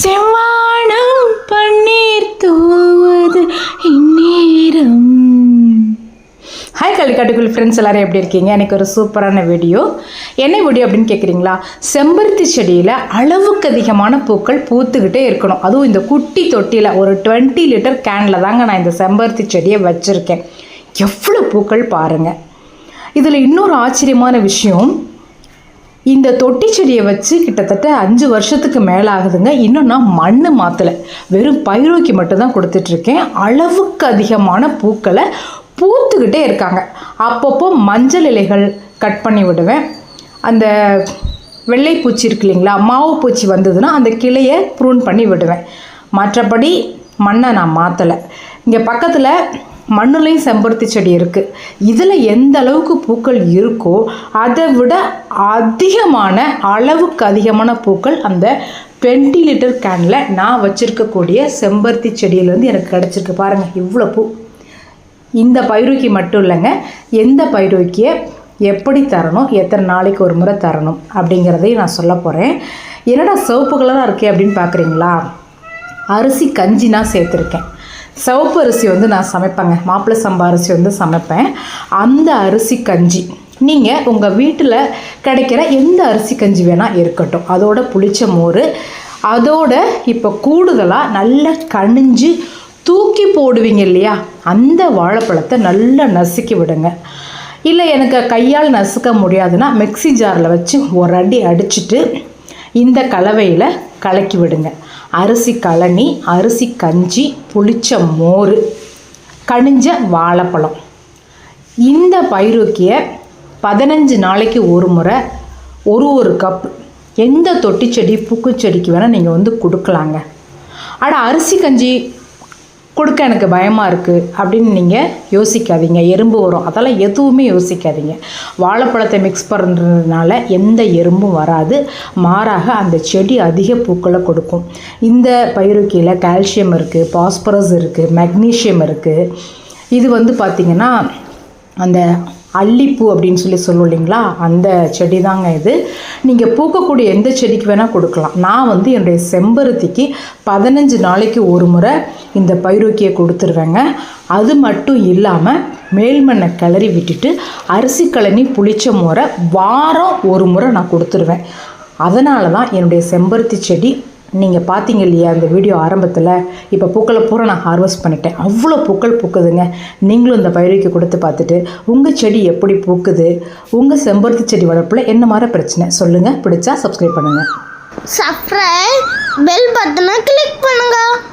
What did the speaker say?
செவ்வானம் பன்னீர் தூவது இந்நேரம். Hi கள்ளிக்காட்டுக்குள் friends எல்லாரும் எப்படி இருக்கீங்க? எனக்கு ஒரு சூப்பரான வீடியோ என்ன வீடியோ அப்படின்னு கேட்குறீங்களா செம்பருத்தி செடியில் அளவுக்கு அதிகமான பூக்கள் பூத்துக்கிட்டே இருக்கணும். அதுவும் இந்த குட்டி தொட்டியில் ஒரு டுவெண்ட்டி லிட்டர் கேனில் தாங்க நான் இந்த செம்பருத்தி செடியை வச்சுருக்கேன். எவ்வளோ பூக்கள் பாருங்கள் இதில் இன்னொரு ஆச்சரியமான விஷயம் இந்த தொட்டி செடியை வச்சு கிட்டத்தட்ட அஞ்சு வருஷத்துக்கு மேலே ஆகுதுங்க இன்னும் நான் மண் மாற்றலை வெறும் பயிரோக்கி மட்டும்தான் கொடுத்துட்ருக்கேன். அளவுக்கு அதிகமான பூக்களை பூத்துக்கிட்டே இருக்காங்க. அப்பப்போ மஞ்சள் இலைகள் கட் பண்ணி விடுவேன். அந்த வெள்ளை பூச்சி இருக்கு இல்லைங்களா மாவு பூச்சி வந்ததுன்னா அந்த கிளையை ப்ரூன் பண்ணி விடுவேன். மற்றபடி மண்ணை நான் மாற்றலை இங்கே பக்கத்தில் மண்ணுலையும் செம்பருத்தி செடி இருக்குது இதில் எந்த அளவுக்கு பூக்கள் இருக்கோ அதை விட அதிகமான அளவுக்கு அதிகமான பூக்கள் அந்த டுவெண்ட்டி லிட்டர் கேனில் நான் வச்சுருக்கக்கூடிய செம்பருத்தி செடியிலேருந்து எனக்கு கிடச்சிருக்கு. பாருங்கள் இவ்வளோ பூ. இந்த பயிரோக்கி மட்டும் இல்லைங்க எந்த பயிரோக்கியை எப்படி தரணும் எத்தனை நாளைக்கு ஒரு முறை தரணும் அப்படிங்கிறதையும் நான் சொல்ல போகிறேன் என்னடா சிவப்பு கலராக இருக்கே அப்படின்னு பார்க்குறீங்களா அரிசி கஞ்சி நான் சேர்த்துருக்கேன். சிவப்பு அரிசி வந்து நான் சமைப்பேங்க. மாப்பிள்ளை சம்பா அரிசி வந்து சமைப்பேன். அந்த அரிசி கஞ்சி. நீங்கள் உங்கள் வீட்டில் கிடைக்கிற எந்த அரிசி கஞ்சி வேணால் இருக்கட்டும். அதோட புளிச்ச மோர் அதோட இப்போ கூடுதலாக நல்லா கணிஞ்சு தூக்கி போடுவீங்க இல்லையா? அந்த வாழைப்பழத்தை நல்லா நசுக்கி விடுங்க. இல்லை எனக்கு கையால் நசுக்க முடியாதுன்னா மிக்ஸி ஜாரில் வச்சு ஒரு அடி அடிச்சுட்டு இந்த கலவையில் கலக்கி விடுங்க. அரிசி கழனி அரிசி கஞ்சி புளிச்ச மோர் கனிஞ்ச வாழைப்பழம். இந்த பயிரோக்கிய பதினஞ்சு நாளைக்கு ஒரு முறை ஒரு ஒரு கப் எந்த தொட்டி செடி பூக்குச்செடிக்கு வேணால் நீங்கள் வந்து கொடுக்கலாங்க. ஆனால் அரிசி கஞ்சி கொடுக்க எனக்கு பயமாக இருக்குது அப்படின்னு நீங்கள் யோசிக்காதீங்க. எறும்பு வரும். அதெல்லாம் எதுவுமே யோசிக்காதீங்க. வாழைப்பழத்தை மிக்ஸ் பண்ணுறதுனால எந்த எறும்பும் வராது. மாறாக அந்த செடி அதிக பூக்களை கொடுக்கும். இந்த பயிறுக்கியில் கால்சியம் இருக்குது பாஸ்பரஸ் இருக்குது மெக்னீஷியம் இருக்குது இது வந்து பார்த்திங்கன்னா அந்த அல்லிப்பூ அப்படின்னு சொல்லி சொல்லுவோம் இல்லைங்களா? அந்த செடி தாங்க இது. நீங்கள் பூக்கக்கூடிய எந்த செடிக்கு வேணால் கொடுக்கலாம். நான் வந்து என்னுடைய செம்பருத்திக்கு பதினஞ்சு நாளைக்கு ஒரு முறை இந்த பைரோக்கியை கொடுத்துருவேங்க. அது மட்டும் இல்லாமல் மேல்மண்ணை கிளறி விட்டுட்டு அரிசி கழனி புளிச்ச முறை வாரம் ஒரு முறை நான் கொடுத்துருவேன். அதனால தான் என்னுடைய செம்பருத்தி செடி நீங்கள் பார்த்தீங்க இல்லையா அந்த வீடியோ ஆரம்பத்தில்? இப்போ பூக்களை பூரா நான் ஹார்வெஸ்ட் பண்ணிட்டேன். அவ்வளோ பூக்கள் பூக்குதுங்க. நீங்களும் இந்த பயிருக்கு கொடுத்து பார்த்துட்டு உங்கள் செடி எப்படி பூக்குது உங்கள் செம்பருத்தி செடி வளர்ப்பில் என்ன மாதிரி பிரச்சனை சொல்லுங்கள் பிடிச்சா சப்ஸ்கிரைப் பண்ணுங்கள் சப்ஸ்கிரைப் பெல் பட்டனை கிளிக் பண்ணுங்கள்